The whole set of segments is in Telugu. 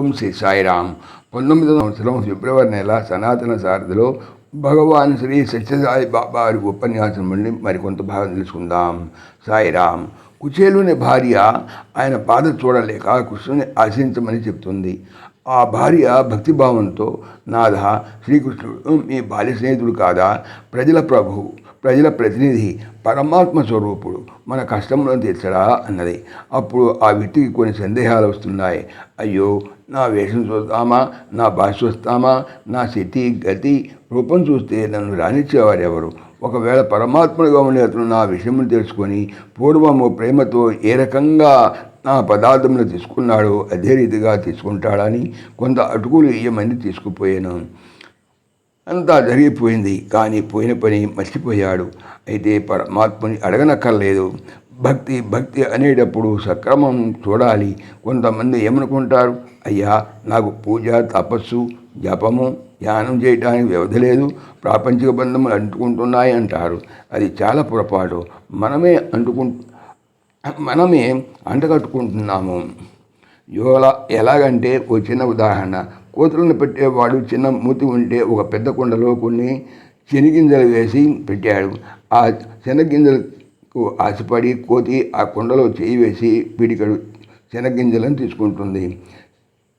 ఓం శ్రీ సాయిరామ్. పంతొమ్మిది సంవత్సరం ఫిబ్రవరి నెల సనాతన సారథిలో భగవాన్ శ్రీ సత్యసాయి బాబా వారి ఉపన్యాసం నుండి మరికొంత భాగం తెలుసుకుందాం. సాయిరామ్ కుచేలుని భార్య ఆయన బాధ చూడలేక కృష్ణుని ఆశించమని చెప్తుంది. ఆ భార్య భక్తిభావంతో నాథ శ్రీకృష్ణుడు మీ బాల్య స్నేహితుడు కాదా? ప్రజల ప్రభువు ప్రజల ప్రతినిధి పరమాత్మ స్వరూపుడు మన కష్టములను తీర్చడా? అన్నది. అప్పుడు ఆ వ్యక్తికి కొన్ని సందేహాలు వస్తున్నాయి. అయ్యో నా వేషం చూస్తామా నా భాష చూస్తామా నా స్థితి గతి రూపం చూస్తే నన్ను రాణించేవారు ఎవరు ఒకవేళ పరమాత్మగా ఉండే అతను నా విషయమును తెలుసుకొని పూర్వము ప్రేమతో ఏ రకంగా నా పదార్థములు తీసుకున్నాడో అదే రీతిగా తీసుకుంటాడని కొంత అటుకులు ఇయ్యమని తీసుకుపోయాను. అంతా జరిగిపోయింది. కానీ పోయిన పని మర్చిపోయాడు. అయితే పరమాత్మని అడగనక్కర్లేదు. భక్తి భక్తి అనేటప్పుడు సక్రమం చూడాలి. కొంతమంది ఏమనుకుంటారు? అయ్యా నాకు పూజ తపస్సు జపము ధ్యానం చేయడానికి వ్యవధి లేదు. ప్రాపంచిక బంధములు అంటుకుంటున్నాయి అంటారు. అది చాలా పొరపాటు. మనమే అంటుకు మనమే అంటగట్టుకుంటున్నాము. యోలా ఎలాగంటే ఒక చిన్న ఉదాహరణ. కోతులను పెట్టేవాడు చిన్న మూతి ఉంటే ఒక పెద్ద కుండలో కొన్ని శనిగింజలు వేసి పెట్టాడు. ఆ శనగింజలు ఆశపడి కోతి ఆ కుండలో చేయి వేసి పిడికడు శనగింజలను తీసుకుంటుంది.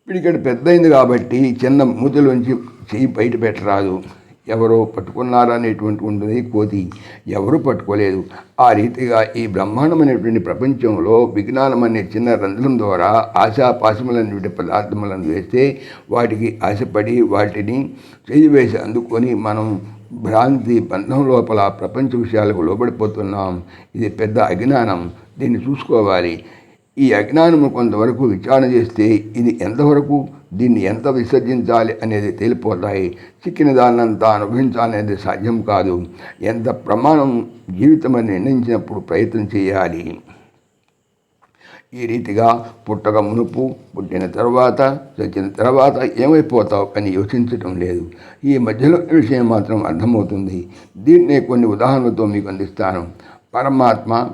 పిడికడు పెద్దయింది కాబట్టి చిన్న మూతలోంచి చేయి బయట పెట్టరాదు. ఎవరో పట్టుకున్నారనేటువంటి ఉంటుంది కోతి. ఎవరు పట్టుకోలేదు. ఆ రీతిగా ఈ బ్రహ్మాండమైనటువంటి ప్రపంచంలో విజ్ఞానం అనే చిన్న రంధ్రం ద్వారా ఆశాపాశములైనటువంటి పదార్థములను వేస్తే వాటికి ఆశపడి వాటిని చేయి వేసి అందుకొని మనం భ్రాంతి బంధం లోపల ప్రపంచ విషయాలకు లోబడిపోతున్నాం. ఇది పెద్ద అజ్ఞానం. దీన్ని చూసుకోవాలి. ఈ అజ్ఞానము కొంతవరకు విచారణ చేస్తే ఇది ఎంతవరకు దీన్ని ఎంత విసర్జించాలి అనేది తేలిపోతాయి. చిక్కిన దాన్నంతా అనుభవించాలనేది సాధ్యం కాదు. ఎంత ప్రమాణం జీవితం అని నిర్ణయించినప్పుడు ప్రయత్నం చేయాలి. ఈ రీతిగా పుట్టక మునుపు పుట్టిన తర్వాత చచ్చిన తర్వాత ఏమైపోతావు అని యోచించటం లేదు. ఈ మధ్యలో విషయం మాత్రం అర్థమవుతుంది. దీన్నే కొన్ని ఉదాహరణలతో మీకు అందిస్తాను. పరమాత్మ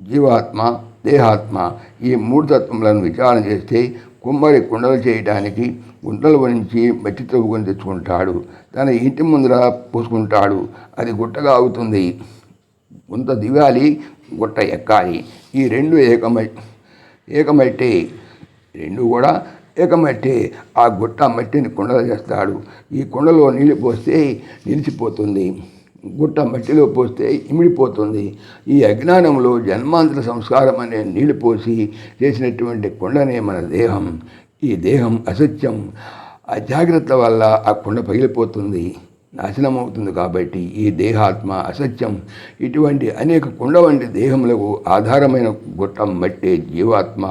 జీవాత్మ దేహాత్మ ఈ మూడు తత్వములను విచారణ చేస్తే కుమ్మరి కుండలు చేయడానికి గుంటలు వరించి మట్టి తవ్వుకొని తెచ్చుకుంటాడు. తన ఇంటి ముందర పూసుకుంటాడు. అది గుట్టగా అవుతుంది. గుంత దిగాలి గుట్ట ఎక్కాలి. ఈ రెండు ఏకమై ఏకమట్టి రెండు కూడా ఏకమట్టి. ఆ గుట్ట మట్టిని కుండలు చేస్తాడు. ఈ కుండలో నీళ్ళు పోస్తే నిలిచిపోతుంది. గుట్ట మట్టిలో పోస్తే ఇమిడిపోతుంది. ఈ అజ్ఞానంలో జన్మాంతర సంస్కారం అనే నీళ్ళు పోసి చేసినటువంటి కుండనే మన దేహం. ఈ దేహం అసత్యం. అజాగ్రత్త వల్ల ఆ కుండ పగిలిపోతుంది. నాశనం అవుతుంది కాబట్టి ఈ దేహాత్మ అసత్యం. ఇటువంటి అనేక కుండ వంటి దేహములకు ఆధారమైన గొట్టం మట్టే జీవాత్మ.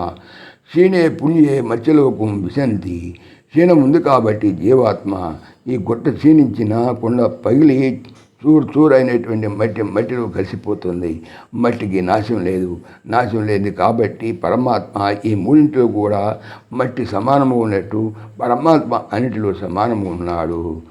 క్షీణే పుణ్యే మత్స్యలోకం విశంతి. క్షీణం ఉంది కాబట్టి జీవాత్మ. ఈ గుట్ట క్షీణించిన కొండ పగిలి చూరు చూరు అయినటువంటి మట్టి మట్టిలో కలిసిపోతుంది. మట్టికి నాశం లేదు. నాశం లేదు కాబట్టి పరమాత్మ ఈ మూడింటిలో కూడా మట్టి సమానము ఉన్నట్టు పరమాత్మ అన్నిటిలో సమానము ఉన్నాడు.